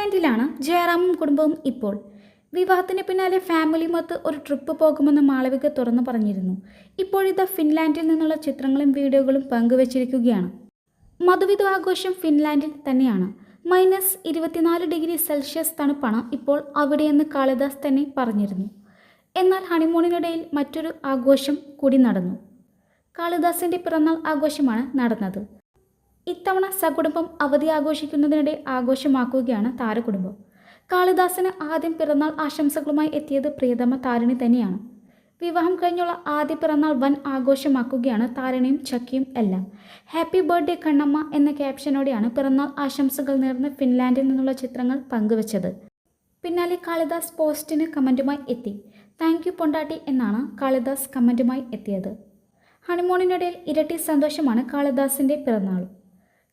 ഫിൻലാൻഡിലാണ് ജയറാമും കുടുംബവും ഇപ്പോൾ. വിവാഹത്തിന് പിന്നാലെ ഫാമിലിയുമൊത്ത് ഒരു ട്രിപ്പ് പോകുമെന്ന് മാളവിക തുറന്നു പറഞ്ഞിരുന്നു. ഇപ്പോഴിതാ ഫിൻലാൻഡിൽ നിന്നുള്ള ചിത്രങ്ങളും വീഡിയോകളും പങ്കുവച്ചിരിക്കുകയാണ്. മധുവിധു ആഘോഷം ഫിൻലാൻഡിൽ തന്നെയാണ്. മൈനസ് ഇരുപത്തിനാല് ഡിഗ്രി സെൽഷ്യസ് തണുപ്പാണ് ഇപ്പോൾ അവിടെയെന്ന് കാളിദാസ് തന്നെ പറഞ്ഞിരുന്നു. എന്നാൽ ഹണിമൂണിനിടയിൽ മറ്റൊരു ആഘോഷം കൂടി നടന്നു. കാളിദാസിന്റെ പിറന്നാൾ ആഘോഷമാണ് നടന്നത്. ഇത്തവണ സകുടുംബം അവധി ആഘോഷിക്കുന്നതിനിടെ ആഘോഷമാക്കുകയാണ് താരകുടുംബം. കാളിദാസിന് ആദ്യം പിറന്നാൾ ആശംസകളുമായി എത്തിയത് പ്രിയതമ താരിണി തന്നെയാണ്. വിവാഹം കഴിഞ്ഞുള്ള ആദ്യ പിറന്നാൾ വൻ ആഘോഷമാക്കുകയാണ് താരണിയും ചക്കിയും എല്ലാം. ഹാപ്പി ബർത്ത്ഡേ കണ്ണമ്മ എന്ന ക്യാപ്ഷനോടെയാണ് പിറന്നാൾ ആശംസകൾ നേർന്ന് ഫിൻലാൻഡിൽ നിന്നുള്ള ചിത്രങ്ങൾ പങ്കുവച്ചത്. പിന്നാലെ കാളിദാസ് പോസ്റ്റിന് കമന്റുമായി എത്തി. താങ്ക് യു പൊണ്ടാട്ടി എന്നാണ് കാളിദാസ് കമന്റുമായി എത്തിയത്. ഹണിമൂണിനിടയിൽ ഇരട്ടി സന്തോഷമാണ് കാളിദാസിന്റെ പിറന്നാൾ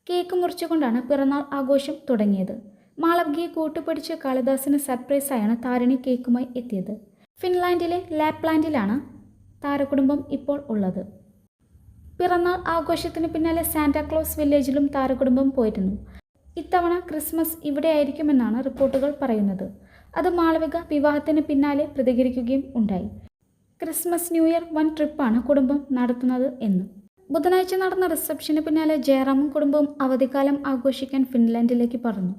കേക്ക് മുറിച്ചുകൊണ്ടാണ് പിറന്നാൾ ആഘോഷം തുടങ്ങിയത്. മാളവ്ഗിയെ കൂട്ടുപിടിച്ച് കാളിദാസിന് സർപ്രൈസായാണ് താരിണി കേക്കുമായി എത്തിയത്. ഫിൻലാൻഡിലെ ലാപ്ലാൻഡിലാണ് താരകുടുംബം ഇപ്പോൾ ഉള്ളത്. പിറന്നാൾ ആഘോഷത്തിന് പിന്നാലെ സാന്റാക്ലോസ് വില്ലേജിലും താരകുടുംബം പോയിരുന്നു. ഇത്തവണ ക്രിസ്മസ് ഇവിടെയായിരിക്കുമെന്നാണ് റിപ്പോർട്ടുകൾ പറയുന്നത്. അത് മാളവിക വിവാഹത്തിന് പിന്നാലെ പ്രതികരിക്കുകയും ഉണ്ടായി. ക്രിസ്മസ് ന്യൂ ഇയർ വൺ ട്രിപ്പാണ് കുടുംബം നടത്തുന്നത് എന്ന്. ബുധനാഴ്ച നടന്ന റിസപ്ഷന് പിന്നാലെ ജയറാമും കുടുംബവും അവധിക്കാലം ആഘോഷിക്കാൻ ഫിൻലാൻഡിലേക്ക് പറഞ്ഞു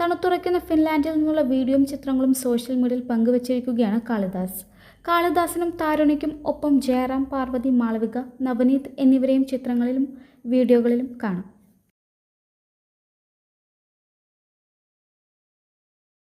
തണുത്തുറയ്ക്കുന്ന ഫിൻലാൻഡിൽ നിന്നുള്ള വീഡിയോയും ചിത്രങ്ങളും സോഷ്യൽ മീഡിയയിൽ പങ്കുവച്ചിരിക്കുകയാണ് കാളിദാസ്. കാളിദാസിനും താരുണിക്കും ഒപ്പം ജയറാം പാർവതി മാളവിക നവനീത് എന്നിവരെയും ചിത്രങ്ങളിലും വീഡിയോകളിലും കാണാം.